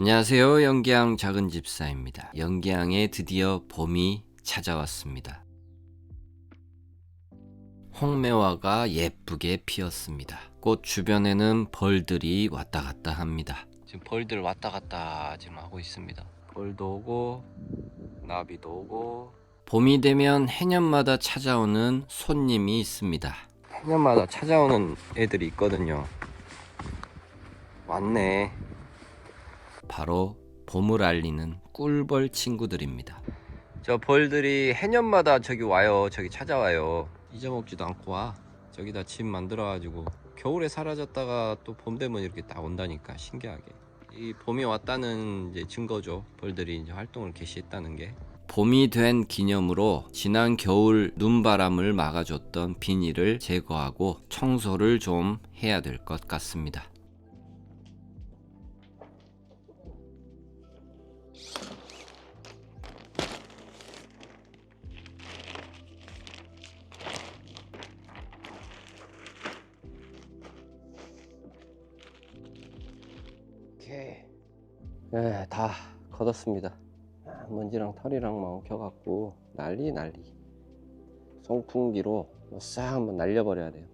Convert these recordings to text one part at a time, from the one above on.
안녕하세요. 연기양 작은 집사입니다. 연기양에 드디어 봄이 찾아왔습니다. 홍매화가 예쁘게 피었습니다. 꽃 주변에는 벌들이 왔다 갔다 합니다. 지금 벌들 왔다 갔다 지금 하고 있습니다. 벌도 오고 나비도 오고 봄이 되면 해년마다 찾아오는 손님이 있습니다. 해년마다 찾아오는 애들이 있거든요. 왔네. 바로 봄을 알리는 꿀벌 친구들입니다. 저 벌들이 해년마다 저기 와요. 저기 찾아와요. 잊어먹지도 않고 와. 저기다 집 만들어가지고 겨울에 사라졌다가 또 봄 되면 이렇게 딱 온다니까 신기하게. 이 봄이 왔다는 이제 증거죠. 벌들이 이제 활동을 개시했다는 게. 봄이 된 기념으로 지난 겨울 눈바람을 막아줬던 비닐을 제거하고 청소를 좀 해야 될 것 같습니다. 오케이. 네, 다 걷었습니다. 아, 먼지랑 털이랑 막 엉켜갖고 난리 난리. 송풍기로 싹 한번 날려버려야 돼요.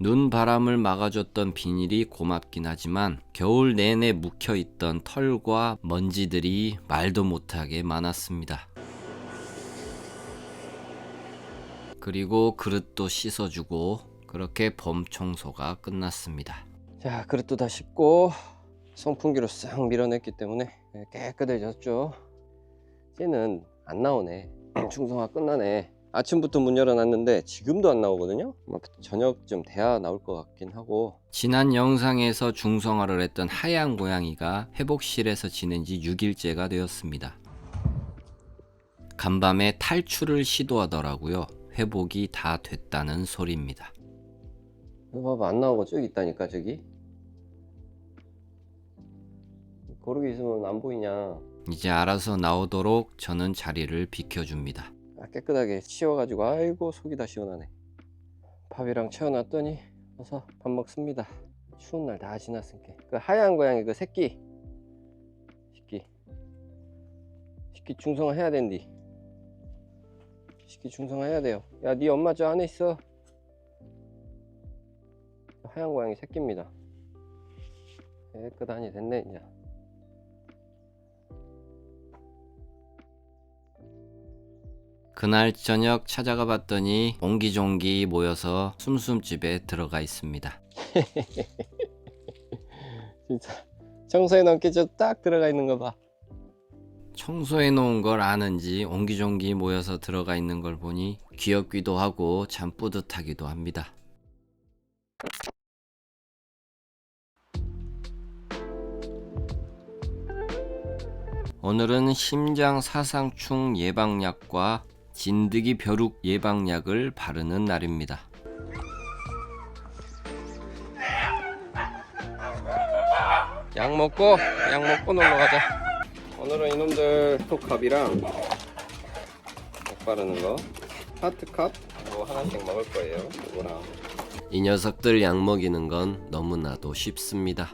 눈 바람을 막아줬던 비닐이 고맙긴 하지만 겨울 내내 묵혀있던 털과 먼지들이 말도 못하게 많았습니다. 그리고 그릇도 씻어주고 그렇게 봄 청소가 끝났습니다. 자 그릇도 다 씻고 선풍기로 싹 밀어냈기 때문에 깨끗해졌죠. 쟤는 안 나오네. 충성화 끝나네. 아침부터 문 열어놨는데 지금도 안 나오거든요. 아마 저녁쯤 돼야 나올 것 같긴 하고. 지난 영상에서 중성화를 했던 하얀 고양이가 회복실에서 지낸 지 6일째가 되었습니다. 간밤에 탈출을 시도하더라고요. 회복이 다 됐다는 소리입니다. 이거 봐봐 안 나오고 쭉 있다니까 저기. 고르게 있으면 안 보이냐. 이제 알아서 나오도록 저는 자리를 비켜줍니다. 아, 깨끗하게 치워가지고 아이고 속이 다 시원하네. 밥이랑 채워놨더니 어서 밥 먹습니다. 추운 날 다 지났으니까. 그 하얀 고양이 그 새끼. 새끼. 새끼 중성화 해야 된디. 새끼 중성화 해야 돼요. 야, 네 엄마 저 안에 있어. 하얀 고양이 새끼입니다. 깨끗하니 됐네 이제. 그날 저녁 찾아가 봤더니 옹기종기 모여서 숨숨집에 들어가 있습니다. 진짜 청소해 놓기 저딱 들어가 있는 거 봐. 청소해 놓은 걸 아는지 옹기종기 모여서 들어가 있는 걸 보니 귀엽기도 하고 참 뿌듯하기도 합니다. 오늘은 심장 사상충 예방약과 진드기 벼룩 예방약을 바르는 날입니다. 약 먹고 약 먹고 놀러 가자. 오늘은 이놈들 톡캅이랑 약 바르는 거 하트캅 이거 하나씩 먹을 거예요. 이거랑 이 녀석들 약 먹이는 건 너무나도 쉽습니다.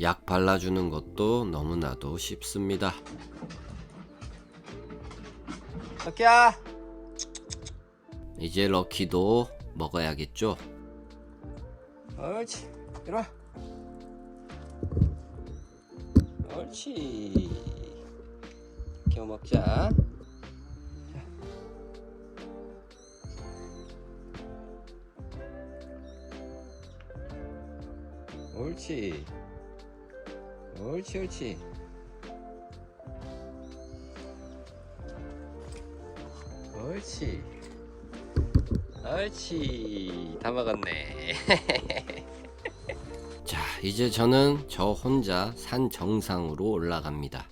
약 발라주는 것도 너무나도 쉽습니다. 럭키야! 이제 럭키도 먹어야겠죠? 옳지, 와. 옳지. 이렇게 먹자. 옳지. 옳지 옳지. 옳지. 옳지. 다 먹었네. 자 이제 저는 저 혼자 산 정상으로 올라갑니다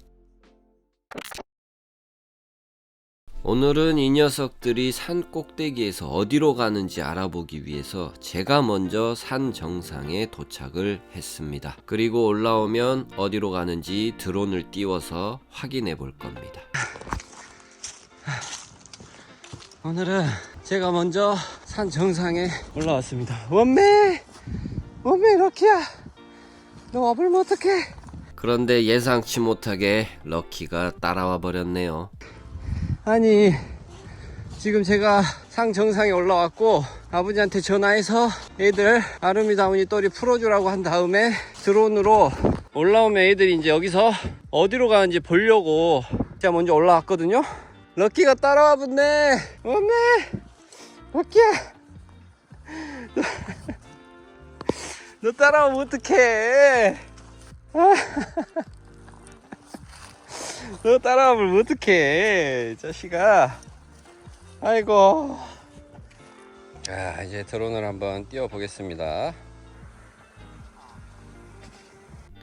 오늘은 이 녀석들이 산 꼭대기에서 어디로 가는지 알아보기 위해서 제가 먼저 산 정상에 도착을 했습니다. 그리고 올라오면 어디로 가는지 드론을 띄워서 확인해 볼 겁니다. 오늘은 제가 먼저 산 정상에 올라왔습니다. 원매! 원매 럭키야! 너 와보면 어떡해? 그런데 예상치 못하게 럭키가 따라와 버렸네요. 아니, 지금 제가 상 정상에 올라왔고, 아버지한테 전화해서 애들 아름이다운이 또리 풀어주라고 한 다음에 드론으로 올라오면 애들이 이제 여기서 어디로 가는지 보려고 제가 먼저 올라왔거든요. 럭키가 따라와 붙네. 원매! 럭키야! 너, 너 따라오면 어떡해? 아. 너 따라오면 어떡해, 자식아. 아이고. 자, 이제 드론을 한번 띄워 보겠습니다.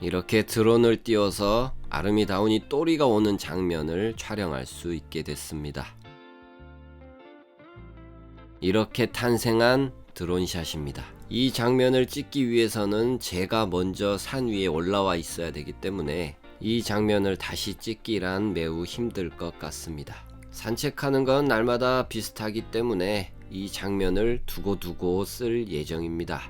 이렇게 드론을 띄워서 아르미다운이 또리가 오는 장면을 촬영할 수 있게 됐습니다. 이렇게 탄생한 드론샷입니다. 이 장면을 찍기 위해서는 제가 먼저 산 위에 올라와 있어야 되기 때문에 이 장면을 다시 찍기란 매우 힘들 것 같습니다. 산책하는 건 날마다 비슷하기 때문에 이 장면을 두고두고 쓸 예정입니다.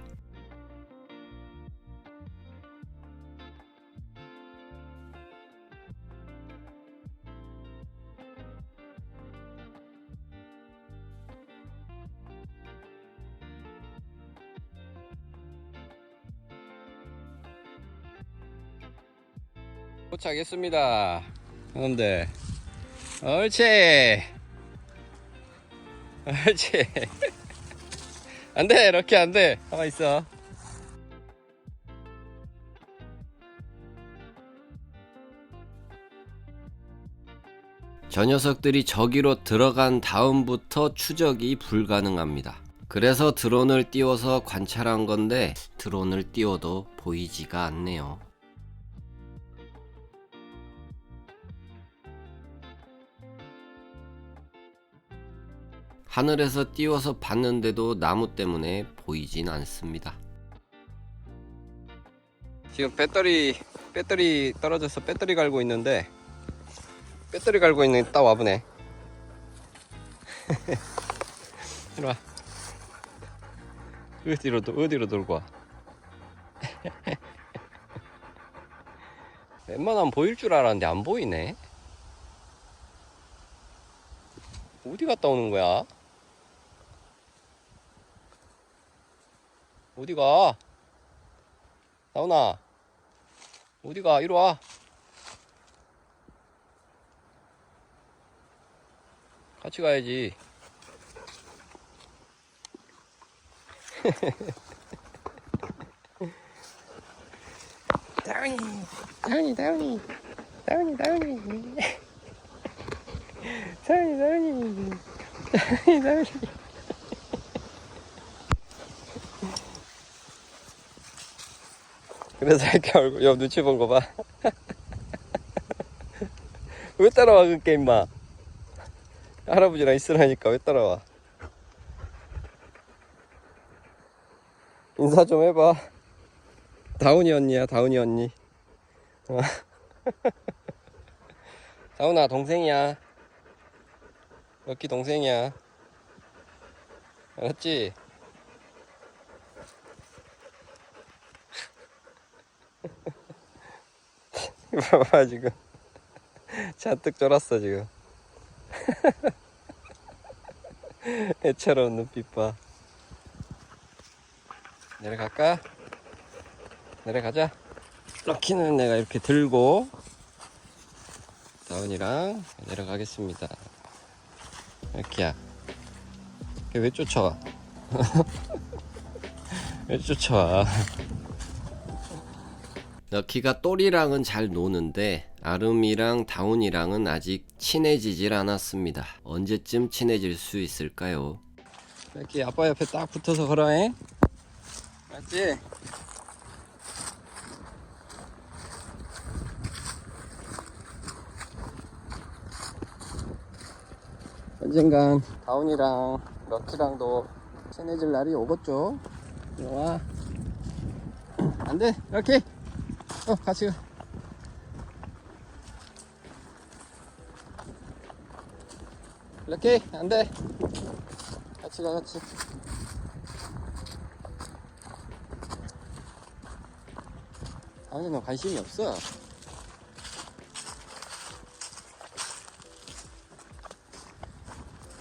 도착했습니다. 그런데, 옳지. 옳지. 안 돼, 이렇게 안 돼. 가만 있어. 저 녀석들이 저기로 들어간 다음부터 추적이 불가능합니다. 그래서 드론을 띄워서 관찰한 건데 드론을 띄워도 보이지가 않네요. 하늘에서 띄워서 봤는데도 나무 때문에 보이진 않습니다. 지금 배터리, 배터리 떨어져서 배터리 갈고 있는데, 배터리 갈고 있는 딱 와보네. 이리 와. 어디로, 도- 어디로 돌고 와. 웬만하면 보일 줄 알았는데 안 보이네. 어디 갔다 오는 거야? 어디 가? 나오나? 어디 가? 이리 와. 같이 가야지. 다운이, 다운이, 다운이, 다운이, 다운이, 다운이, 다운이, 다운이, 다운이. 그래서 이렇게 얼굴, 야, 눈치 본 거 봐. 왜 따라와, 그게, 임마. 할아버지랑 있으라니까 왜 따라와. 인사 좀 해봐. 다운이 언니야, 다운이 언니. 어. 다운아, 동생이야. 럭키 동생이야. 알았지? 봐봐, 지금. 잔뜩 쫄았어, 지금. 애처로운 눈빛 봐. 내려갈까? 내려가자. 럭키는 내가 이렇게 들고 다운이랑 내려가겠습니다. 럭키야. 걔왜 쫓아와? 왜 쫓아와? 럭키가 또리랑은 잘 노는데 아름이랑 다운이랑은 아직 친해지질 않았습니다. 언제쯤 친해질 수 있을까요? 럭키 아빠 옆에 딱 붙어서 걸어해. 맞지? 언젠간 다운이랑 럭키랑도 친해질 날이 오겠죠. 와. 안 돼, 럭키. 어, 같이 가. 럭키, 안 돼. 같이 가, 같이. 다운이 너 관심이 없어.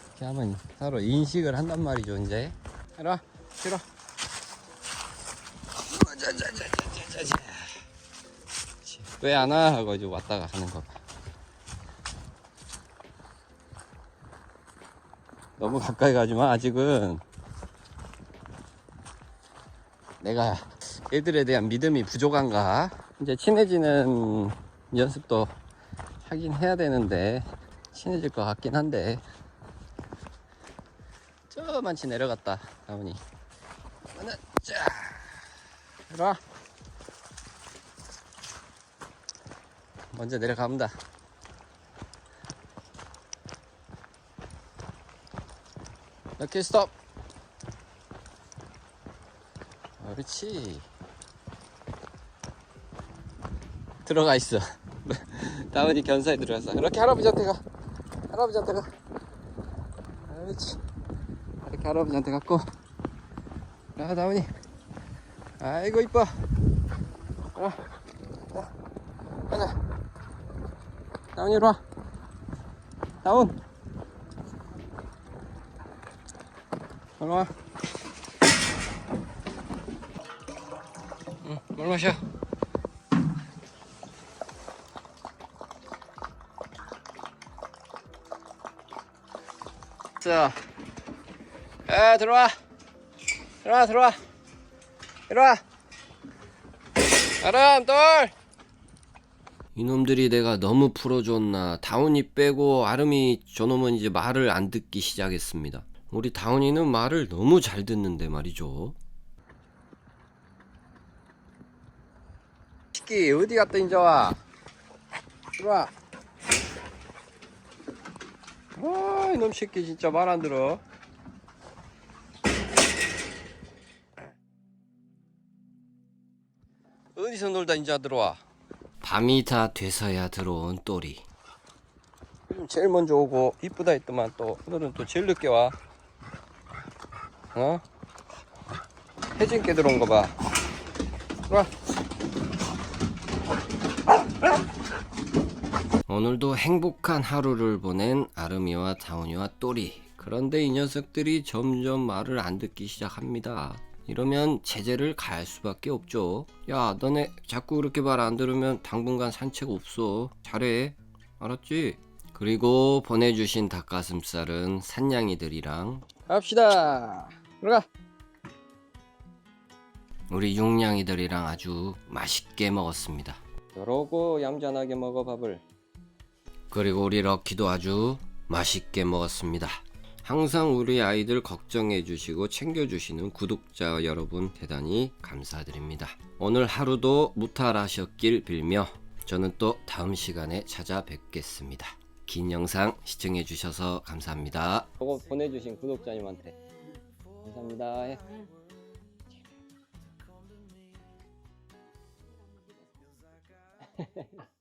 이렇게 하면 서로 인식을 한단 말이죠 이제 이리 와 들어 왜 안 와? 하고 이제 왔다가 가는 거. 봐. 너무 가까이 가지 마 아직은. 내가 얘들에 대한 믿음이 부족한가? 이제 친해지는 연습도 하긴 해야 되는데 친해질 것 같긴 한데. 저만치 내려갔다 나오니 하나 자. 이리와 먼저 내려갑니다. 이렇게 스톱. 그렇지. 들어가 있어. 다운이 견사에 들어갔어. 이렇게 할아버지한테 가. 할아버지한테 가. 그렇지. 이렇게 할아버지한테 갖고. 야 다운이. 아이고 이뻐. 어, 어, 가자 다운이 이리 와 다운 이리 와 응, 물 마셔 자 야, 들어와. 들어와, 들어와. 들어와. 아람, 돌. 이놈들이 내가 너무 풀어줬나 다운이 빼고 아름이 저놈은 이제 말을 안 듣기 시작했습니다 우리 다운이는 말을 너무 잘 듣는데 말이죠 새끼, 어디 갔다 이제 와? 들어와. 아, 이놈 새끼 진짜 말 안 들어. 어디서 놀다 이제 들어와? 밤이 다 돼서야 들어온 또리 요즘 제일 먼저 오고 이쁘다 했더만 또 오늘은 또 제일 늦게 와. 어? 혜진 깨 들어온 거 봐. 들어와. 오늘도 행복한 하루를 보낸 아름이와 다운이와 또리. 그런데 이 녀석들이 점점 말을 안 듣기 시작합니다. 이러면 제재를 가할 수밖에 없죠. 야, 너네 자꾸 그렇게 말 안 들으면 당분간 산책 없어. 잘해. 알았지? 그리고 보내주신 닭가슴살은 산냥이들이랑 갑시다. 들어가. 우리 육냥이들이랑 아주 맛있게 먹었습니다. 저러고 얌전하게 먹어 밥을. 그리고 우리 럭키도 아주 맛있게 먹었습니다. 항상 우리 아이들 걱정해 주시고 챙겨 주시는 구독자 여러분 대단히 감사드립니다. 오늘 하루도 무탈하셨길 빌며 저는 또 다음 시간에 찾아뵙겠습니다. 긴 영상 시청해 주셔서 감사합니다. 저거 보내주신 구독자님한테 감사합니다. 해.